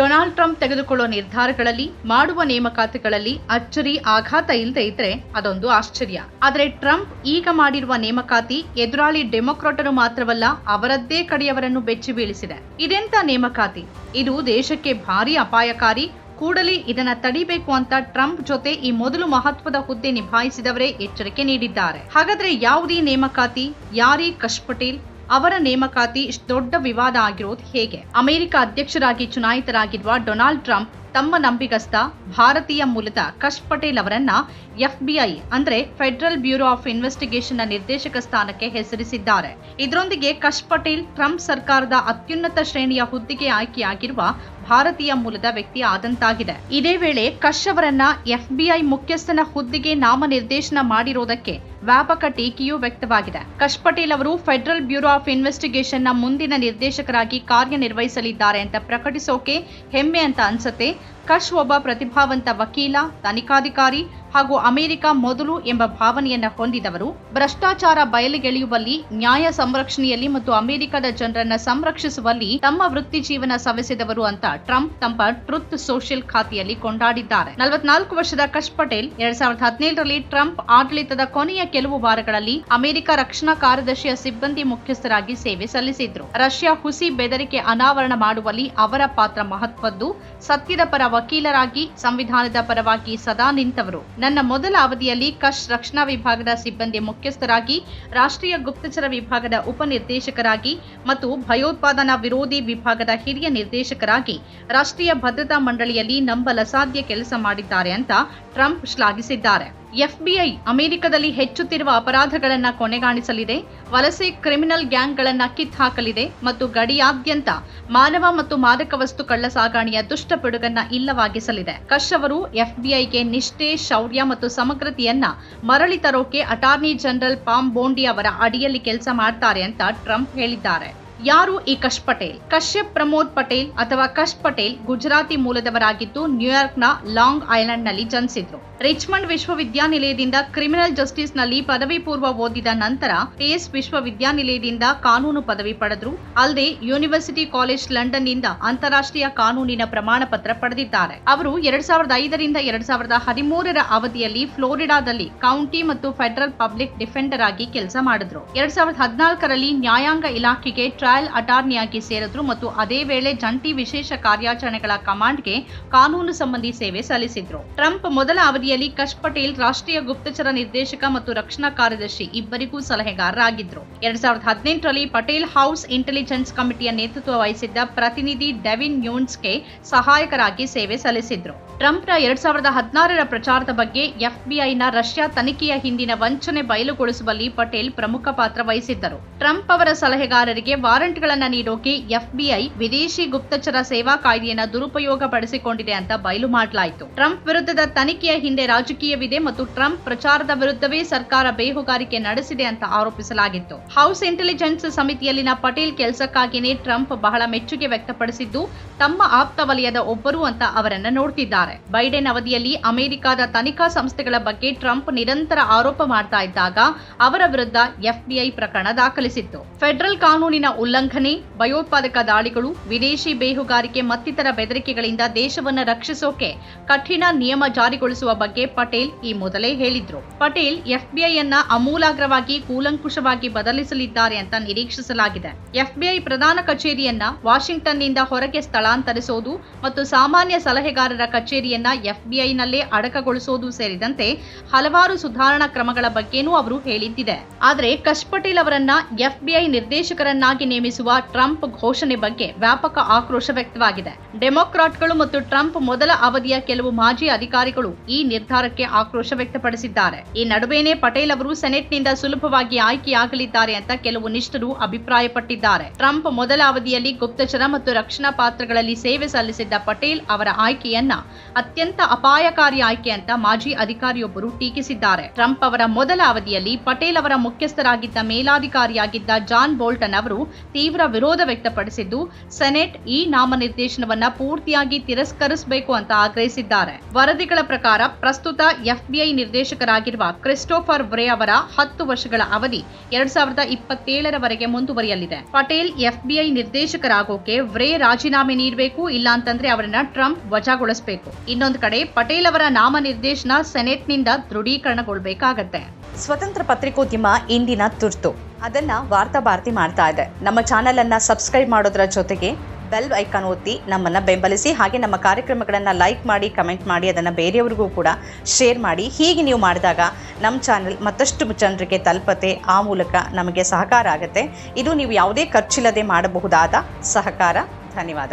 Donald Trump ತೆಗೆದುಕೊಳ್ಳೋ ನಿರ್ಧಾರಗಳಲ್ಲಿ, ಮಾಡುವ ನೇಮಕಾತಿಗಳಲ್ಲಿ ಅಚ್ಚರಿ ಆಘಾತ ಇಲ್ಲದೆ ಇದ್ರೆ ಅದೊಂದು ಆಶ್ಚರ್ಯ. ಆದರೆ ಟ್ರಂಪ್ ಈಗ ಮಾಡಿರುವ ನೇಮಕಾತಿ ಎದುರಾಳಿ ಡೆಮೊಕ್ರಾಟರು ಮಾತ್ರವಲ್ಲ, ಅವರದ್ದೇ ಕಡೆಯವರನ್ನು ಬೆಚ್ಚಿ ಬೀಳಿಸಿದೆ. ಇದೆಂತ ನೇಮಕಾತಿ? ಇದು ದೇಶಕ್ಕೆ ಭಾರಿ ಅಪಾಯಕಾರಿ. ಕೂಡಲೇ ಇದನ್ನ ತಡಿಬೇಕು ಅಂತ ಟ್ರಂಪ್ ಜೊತೆ ಈ ಮೊದಲು ಮಹತ್ವದ ಹುದ್ದೆ ನಿಭಾಯಿಸಿದವರೇ ಎಚ್ಚರಿಕೆ ನೀಡಿದ್ದಾರೆ. ಹಾಗಾದ್ರೆ ಯಾವುದೇ ನೇಮಕಾತಿ? ಯಾರಿ ಕಶ್ ಪಟೇಲ್ ಅವರ ನೇಮಕಾತಿ ಇಷ್ಟು ದೊಡ್ಡ ವಿವಾದ ಆಗಿರೋದು ಹೇಗೆ? ಅಮೆರಿಕ ಅಧ್ಯಕ್ಷರಾಗಿ ಚುನಾಯಿತರಾಗಿರುವ ಡೊನಾಲ್ಡ್ ಟ್ರಂಪ್ ತಮ್ಮ ನಂಬಿಗಸ್ತ ಭಾರತೀಯ ಮೂಲದ ಕಶ್ ಪಟೇಲ್ ಅವರನ್ನ ಎಫ್ಬಿಐ ಅಂದ್ರೆ ಫೆಡರಲ್ ಬ್ಯೂರೋ ಆಫ್ ಇನ್ವೆಸ್ಟಿಗೇಷನ್ ನಿರ್ದೇಶಕ ಸ್ಥಾನಕ್ಕೆ ಹೆಸರಿಸಿದ್ದಾರೆ. ಇದರೊಂದಿಗೆ ಕಶ್ ಪಟೇಲ್ ಟ್ರಂಪ್ ಸರ್ಕಾರದ ಅತ್ಯುನ್ನತ ಶ್ರೇಣಿಯ ಹುದ್ದೆಗೆ ಆಯ್ಕೆಯಾಗಿರುವ ಭಾರತೀಯ ಮೂಲದ ವ್ಯಕ್ತಿ ಆದಂತಾಗಿದೆ. ಇದೇ ವೇಳೆ ಕಶ್ ಅವರನ್ನ ಎಫ್ಬಿಐ ಮುಖ್ಯಸ್ಥನ ಹುದ್ದೆಗೆ ನಾಮನಿರ್ದೇಶನ ಮಾಡಿರೋದಕ್ಕೆ ವ್ಯಾಪಕ ಟೀಕೆಯೂ ವ್ಯಕ್ತವಾಗಿದೆ. ಕಶ್ ಪಟೇಲ್ ಅವರು ಫೆಡರಲ್ ಬ್ಯೂರೋ ಆಫ್ ಇನ್ವೆಸ್ಟಿಗೇಷನ್ ಮುಂದಿನ ನಿರ್ದೇಶಕರಾಗಿ ಕಾರ್ಯನಿರ್ವಹಿಸಲಿದ್ದಾರೆ ಅಂತ ಪ್ರಕಟಿಸೋಕೆ ಹೆಮ್ಮೆ ಅಂತ ಅನ್ಸತ್ತೆ. ಕಶ್ ಒಬ್ಬ ಪ್ರತಿಭಾವಂತ ವಕೀಲ, ತನಿಖಾಧಿಕಾರಿ ಹಾಗೂ ಅಮೆರಿಕ ಮೊದಲು ಎಂಬ ಭಾವನೆಯನ್ನ ಹೊಂದಿದವರು. ಭ್ರಷ್ಟಾಚಾರ ಬಯಲಿಗೆಳೆಯುವಲ್ಲಿ, ನ್ಯಾಯ ಸಂರಕ್ಷಣೆಯಲ್ಲಿ ಮತ್ತು ಅಮೆರಿಕದ ಜನರನ್ನ ಸಂರಕ್ಷಿಸುವಲ್ಲಿ ತಮ್ಮ ವೃತ್ತಿ ಜೀವನ ಸವೆಸಿದವರು ಅಂತ ಟ್ರಂಪ್ ತಮ್ಮ ಟ್ರುತ್ ಸೋಷಿಯಲ್ ಖಾತೆಯಲ್ಲಿ ಕೊಂಡಾಡಿದ್ದಾರೆ. ನಲವತ್ನಾಲ್ಕು ವರ್ಷದ ಕಶ್ ಪಟೇಲ್ ಎರಡ್ ಸಾವಿರದ ಹದಿನೇಳರಲ್ಲಿ ಟ್ರಂಪ್ ಆಡಳಿತದ ಕೊನೆಯ ಕೆಲವು ವಾರಗಳಲ್ಲಿ ಅಮೆರಿಕ ರಕ್ಷಣಾ ಕಾರ್ಯದರ್ಶಿಯ ಸಿಬ್ಬಂದಿ ಮುಖ್ಯಸ್ಥರಾಗಿ ಸೇವೆ ಸಲ್ಲಿಸಿದ್ರು. ರಷ್ಯಾ ಹುಸಿ ಬೆದರಿಕೆ ಅನಾವರಣ ಮಾಡುವಲ್ಲಿ ಅವರ ಪಾತ್ರ ಮಹತ್ವದ್ದು. ಸತ್ಯದ ಪರ ವಕೀಲರಾಗಿ ಸಂವಿಧಾನದ ಪರವಾಗಿ ಸದಾ ನಿಂತವರು. ನನ್ನ ಮೊದಲ ಅವಧಿಯಲ್ಲಿ ಕಶ್ ರಕ್ಷಣಾ ವಿಭಾಗದ ಸಿಬ್ಬಂದಿ ಮುಖ್ಯಸ್ಥರಾಗಿ, ರಾಷ್ಟ್ರೀಯ ಗುಪ್ತಚರ ವಿಭಾಗದ ಉಪನಿರ್ದೇಶಕರಾಗಿ ಮತ್ತು ಭಯೋತ್ಪಾದನಾ ವಿರೋಧಿ ವಿಭಾಗದ ಹಿರಿಯ ನಿರ್ದೇಶಕರಾಗಿ ರಾಷ್ಟ್ರೀಯ ಭದ್ರತಾ ಮಂಡಳಿಯಲ್ಲಿ ನಂಬಲಸಾಧ್ಯ ಕೆಲಸ ಮಾಡಿದ್ದಾರೆ ಅಂತ ಟ್ರಂಪ್ ಶ್ಲಾಘಿಸಿದ್ದಾರೆ. ಎಫ್ಬಿಐ ಅಮೆರಿಕದಲ್ಲಿ ಹೆಚ್ಚುತ್ತಿರುವ ಅಪರಾಧಗಳನ್ನು ಕೊನೆಗಾಣಿಸಲಿದೆ. ವಲಸೆ ಕ್ರಿಮಿನಲ್ ಗ್ಯಾಂಗ್ಗಳನ್ನ ಕಿತ್ಹಾಕಲಿದೆ ಮತ್ತು ಗಡಿಯಾದ್ಯಂತ ಮಾನವ ಮತ್ತು ಮಾದಕ ವಸ್ತು ಕಳ್ಳ ಸಾಗಾಣಿಯ ದುಷ್ಟ ಪಿಡುಗನ್ನ ಇಲ್ಲವಾಗಿಸಲಿದೆ. ಕಶ್ ಅವರು ಎಫ್ಬಿಐಗೆ ನಿಷ್ಠೆ, ಶೌರ್ಯ ಮತ್ತು ಸಮಗ್ರತೆಯನ್ನ ಮರಳಿ ತರೋಕೆ ಅಟಾರ್ನಿ ಜನರಲ್ ಪಾಮ್ ಬೋಂಡಿ ಅವರ ಅಡಿಯಲ್ಲಿ ಕೆಲಸ ಮಾಡ್ತಾರೆ ಅಂತ ಟ್ರಂಪ್ ಹೇಳಿದ್ದಾರೆ. ಯಾರು ಈ ಕಶ್ ಪಟೇಲ್? ಕಶ್ಯಪ್ ಪ್ರಮೋದ್ ಪಟೇಲ್ ಅಥವಾ ಕಶ್ ಪಟೇಲ್ ಗುಜರಾತಿ ಮೂಲದವರಾಗಿದ್ದು ನ್ಯೂಯಾರ್ಕ್ನ ಲಾಂಗ್ ಐಲ್ಯಾಂಡ್ನಲ್ಲಿ ಜನಿಸಿದ್ರು. ರಿಚ್ಮಂಡ್ ವಿಶ್ವವಿದ್ಯಾನಿಲಯದಿಂದ ಕ್ರಿಮಿನಲ್ ಜಸ್ಟಿಸ್ನಲ್ಲಿ ಪದವಿ ಪೂರ್ವ ಓದಿದ ನಂತರ ಪೇಸ್ ವಿಶ್ವವಿದ್ಯಾನಿಲಯದಿಂದ ಕಾನೂನು ಪದವಿ ಪಡೆದ್ರು. ಅಲ್ಲದೆ ಯೂನಿವರ್ಸಿಟಿ ಕಾಲೇಜ್ ಲಂಡನ್ನಿಂದ ಅಂತಾರಾಷ್ಟ್ರೀಯ ಕಾನೂನಿನ ಪ್ರಮಾಣ ಪತ್ರ ಪಡೆದಿದ್ದಾರೆ. ಅವರು ಎರಡ್ ಸಾವಿರದ ಐದರಿಂದ ಎರಡ್ ಸಾವಿರದ ಹದಿಮೂರರ ಅವಧಿಯಲ್ಲಿ ಫ್ಲೋರಿಡಾದಲ್ಲಿ ಕೌಂಟಿ ಮತ್ತು ಫೆಡರಲ್ ಪಬ್ಲಿಕ್ ಡಿಫೆಂಡರ್ ಆಗಿ ಕೆಲಸ ಮಾಡಿದ್ರು. ಎರಡ್ ಸಾವಿರದ ಹದಿನಾಲ್ಕರಲ್ಲಿ ನ್ಯಾಯಾಂಗ ಇಲಾಖೆಗೆ ಟ್ರಯಲ್ ಅಟಾರ್ನಿಯಾಗಿ ಸೇರಿದ್ರು ಮತ್ತು ಅದೇ ವೇಳೆ ಜಂಟಿ ವಿಶೇಷ ಕಾರ್ಯಾಚರಣೆಗಳ ಕಮಾಂಡ್ಗೆ ಕಾನೂನು ಸಂಬಂಧಿ ಸೇವೆ ಸಲ್ಲಿಸಿದ್ರು. ಟ್ರಂಪ್ ಮೊದಲ ಅವಧಿಯಲ್ಲಿ ಕಶ್ ಪಟೇಲ್, ರಾಷ್ಟ್ರೀಯ ಗುಪ್ತಚರ ನಿರ್ದೇಶಕ ಮತ್ತು ರಕ್ಷಣಾ ಕಾರ್ಯದರ್ಶಿ ಇಬ್ಬರಿಗೂ ಸಲಹೆಗಾರರಾಗಿದ್ದರು ಎರಡ್ ಸಾವಿರದ ಹದಿನೆಂಟರಲ್ಲಿ ಪಟೇಲ್ ಹೌಸ್ ಇಂಟೆಲಿಜೆನ್ಸ್ ಕಮಿಟಿಯ ನೇತೃತ್ವ ವಹಿಸಿದ್ದ ಪ್ರತಿನಿಧಿ ಡೆವಿನ್ ನ್ಯೂನ್ಸ್ಗೆ ಸಹಾಯಕರಾಗಿ ಸೇವೆ ಸಲ್ಲಿಸಿದ್ರು. ಟ್ರಂಪ್ನ ಎರಡ್ ಸಾವಿರದ ಹದಿನಾರರ ಪ್ರಚಾರದ ಬಗ್ಗೆ ಎಫ್ಬಿಐನ ರಷ್ಯಾ ತನಿಖೆಯ ಹಿಂದಿನ ವಂಚನೆ ಬಯಲುಗೊಳಿಸುವಲ್ಲಿ ಪಟೇಲ್ ಪ್ರಮುಖ ಪಾತ್ರ ವಹಿಸಿದ್ದರು. ಟ್ರಂಪ್ ಅವರ ಸಲಹೆಗಾರರಿಗೆ ವಾರಂಟ್ಗಳನ್ನು ನೀಡೋಕೆ ಎಫ್ಬಿಐ ವಿದೇಶಿ ಗುಪ್ತಚರ ಸೇವಾ ಕಾಯ್ದೆಯನ್ನು ದುರುಪಯೋಗ ಪಡಿಸಿಕೊಂಡಿದೆ ಅಂತ ಬಯಲು ಮಾಡಲಾಯಿತು. ಟ್ರಂಪ್ ವಿರುದ್ಧದ ತನಿಖೆಯ ಹಿಂದೆ ರಾಜಕೀಯವಿದೆ ಮತ್ತು ಟ್ರಂಪ್ ಪ್ರಚಾರದ ವಿರುದ್ಧವೇ ಸರ್ಕಾರ ಬೇಹುಗಾರಿಕೆ ನಡೆಸಿದೆ ಅಂತ ಆರೋಪಿಸಲಾಗಿತ್ತು. ಹೌಸ್ ಇಂಟೆಲಿಜೆನ್ಸ್ ಸಮಿತಿಯಲ್ಲಿನ ಪಟೇಲ್ ಕೆಲಸಕ್ಕಾಗಿಯೇ ಟ್ರಂಪ್ ಬಹಳ ಮೆಚ್ಚುಗೆ ವ್ಯಕ್ತಪಡಿಸಿದ್ದು, ತಮ್ಮ ಆಪ್ತ ವಲಯದ ಒಬ್ಬರು ಅಂತ ಅವರನ್ನು ನೋಡ್ತಿದ್ದಾರೆ. ಬೈಡೆನ್ ಅವಧಿಯಲ್ಲಿ ಅಮೆರಿಕದ ತನಿಖಾ ಸಂಸ್ಥೆಗಳ ಬಗ್ಗೆ ಟ್ರಂಪ್ ನಿರಂತರ ಆರೋಪ ಮಾಡ್ತಾ ಇದ್ದಾಗ ಅವರ ವಿರುದ್ಧ ಎಫ್ಬಿಐ ಪ್ರಕರಣ ದಾಖಲಿಸಿತ್ತು. ಫೆಡರಲ್ ಕಾನೂನಿನ ಉಲ್ಲಂಘನೆ, ಭಯೋತ್ಪಾದಕ ದಾಳಿಗಳು, ವಿದೇಶಿ ಬೇಹುಗಾರಿಕೆ ಮತ್ತಿತರ ಬೆದರಿಕೆಗಳಿಂದ ದೇಶವನ್ನು ರಕ್ಷಿಸೋಕೆ ಕಠಿಣ ನಿಯಮ ಜಾರಿಗೊಳಿಸುವ ಬಗ್ಗೆ ಪಟೇಲ್ ಈ ಮೊದಲೇ ಹೇಳಿದ್ರು. ಪಟೇಲ್ ಎಫ್ಬಿಐ ಅನ್ನ ಅಮೂಲಾಗ್ರವಾಗಿ ಕೂಲಂಕುಷವಾಗಿ ಬದಲಿಸಲಿದ್ದಾರೆ ಅಂತ ನಿರೀಕ್ಷಿಸಲಾಗಿದೆ. ಎಫ್ಬಿಐ ಪ್ರಧಾನ ಕಚೇರಿಯನ್ನ ವಾಷಿಂಗ್ಟನ್ನಿಂದ ಹೊರಗೆ ಸ್ಥಳಾಂತರಿಸೋದು ಮತ್ತು ಸಾಮಾನ್ಯ ಸಲಹೆಗಾರರ ಕಚೇರಿಯನ್ನ ಎಫ್ಬಿಐನಲ್ಲೇ ಅಡಕಗೊಳಿಸೋದು ಸೇರಿದಂತೆ ಹಲವಾರು ಸುಧಾರಣಾ ಕ್ರಮಗಳ ಬಗ್ಗೆನೂ ಅವರು ಹೇಳಿದ್ದಿದೆ. ಆದರೆ ಕಶ್ ಪಟೇಲ್ ಅವರನ್ನ ಎಫ್ಬಿಐ ನಿರ್ದೇಶಕರನ್ನಾಗಿ ನೇಮಿಸುವ ಟ್ರಂಪ್ ಘೋಷಣೆ ಬಗ್ಗೆ ವ್ಯಾಪಕ ಆಕ್ರೋಶ ವ್ಯಕ್ತವಾಗಿದೆ. ಡೆಮೊಕ್ರಾಟ್ಗಳು ಮತ್ತು ಟ್ರಂಪ್ ಮೊದಲ ಅವಧಿಯ ಕೆಲವು ಮಾಜಿ ಅಧಿಕಾರಿಗಳು ಈ ನಿರ್ಧಾರಕ್ಕೆ ಆಕ್ರೋಶ ವ್ಯಕ್ತಪಡಿಸಿದ್ದಾರೆ. ಈ ನಡುವೆನೇ ಪಟೇಲ್ ಅವರು ಸೆನೆಟ್ನಿಂದ ಸುಲಭವಾಗಿ ಆಯ್ಕೆಯಾಗಲಿದ್ದಾರೆ ಅಂತ ಕೆಲವು ನಿಷ್ಠರು ಅಭಿಪ್ರಾಯಪಟ್ಟಿದ್ದಾರೆ. ಟ್ರಂಪ್ ಮೊದಲ ಅವಧಿಯಲ್ಲಿ ಗುಪ್ತಚರ ಮತ್ತು ರಕ್ಷಣಾ ಪಾತ್ರಗಳಲ್ಲಿ ಸೇವೆ ಸಲ್ಲಿಸಿದ್ದ ಪಟೇಲ್ ಅವರ ಆಯ್ಕೆಯನ್ನ ಅತ್ಯಂತ ಅಪಾಯಕಾರಿ ಆಯ್ಕೆ ಅಂತ ಮಾಜಿ ಅಧಿಕಾರಿಯೊಬ್ಬರು ಟೀಕಿಸಿದ್ದಾರೆ. ಟ್ರಂಪ್ ಅವರ ಮೊದಲ ಅವಧಿಯಲ್ಲಿ ಪಟೇಲ್ ಅವರ ಮುಖ್ಯಸ್ಥರಾಗಿದ್ದ ಮೇಲಾಧಿಕಾರಿಯಾಗಿದ್ದ ಜಾನ್ ಬೋಲ್ಟನ್ ಅವರು ತೀವ್ರ ವಿರೋಧ ವ್ಯಕ್ತಪಡಿಸಿದ್ದು, ಸೆನೆಟ್ ಈ ನಾಮನಿರ್ದೇಶನವನ್ನ ಪೂರ್ತಿಯಾಗಿ ತಿರಸ್ಕರಿಸಬೇಕು ಅಂತ ಆಗ್ರಹಿಸಿದ್ದಾರೆ. ವರದಿಗಳ ಪ್ರಕಾರ ಪ್ರಸ್ತುತ ಎಫ್ಬಿಐ ನಿರ್ದೇಶಕರಾಗಿರುವ ಕ್ರಿಸ್ಟೋಫರ್ ವ್ರೇ ಅವರ ಹತ್ತು ವರ್ಷಗಳ ಅವಧಿ ಎರಡ್ ಸಾವಿರದ ಇಪ್ಪತ್ತೇಳರವರೆಗೆ ಮುಂದುವರಿಯಲಿದೆ. ಪಟೇಲ್ ಎಫ್ಬಿಐ ನಿರ್ದೇಶಕರಾಗೋಕೆ ವ್ರೇ ರಾಜೀನಾಮೆ ನೀಡಬೇಕು, ಇಲ್ಲಾಂತಂದ್ರೆ ಅವರನ್ನ ಟ್ರಂಪ್ ವಜಾಗೊಳಿಸಬೇಕು. ಇನ್ನೊಂದು ಕಡೆ ಪಟೇಲ್ ಅವರ ನಾಮನಿರ್ದೇಶನ ಸೆನೆಟ್ನಿಂದ ದೃಢೀಕರಣಗೊಳ್ಬೇಕಾಗತ್ತೆ. ಸ್ವತಂತ್ರ ಪತ್ರಿಕೋದ್ಯಮ ಇಂದಿನ ತುರ್ತು. ಅದನ್ನ ವಾರ್ತಾ ಭಾರತಿ ಮಾಡ್ತಾ ಇದೆ. ನಮ್ಮ ಚಾನೆಲ್ ಅನ್ನ ಸಬ್ಸ್ಕ್ರೈಬ್ ಮಾಡೋದ್ರ ಜೊತೆಗೆ ಬೆಲ್ ಐಕಾನ್ ಒತ್ತಿ ನಮ್ಮನ್ನ ಬೆಂಬಲಿಸಿ, ಹಾಗೆ ನಮ್ಮ ಕಾರ್ಯಕ್ರಮಗಳನ್ನು ಲೈಕ್ ಮಾಡಿ, ಕಮೆಂಟ್ ಮಾಡಿ, ಅದನ್ನು ಬೇರೆಯವ್ರಿಗೂ ಕೂಡ ಶೇರ್ ಮಾಡಿ. ಹೀಗೆ ನೀವು ಮಾಡಿದಾಗ ನಮ್ಮ ಚಾನೆಲ್ ಮತ್ತಷ್ಟು ಜನರಿಗೆ ತಲುಪತೆ, ಆ ಮೂಲಕ ನಮಗೆ ಸಹಕಾರ ಆಗುತ್ತೆ. ಇದು ನೀವು ಯಾವುದೇ ಖರ್ಚಿಲ್ಲದೆ ಮಾಡಬಹುದಾದ ಸಹಕಾರ. ಧನ್ಯವಾದ.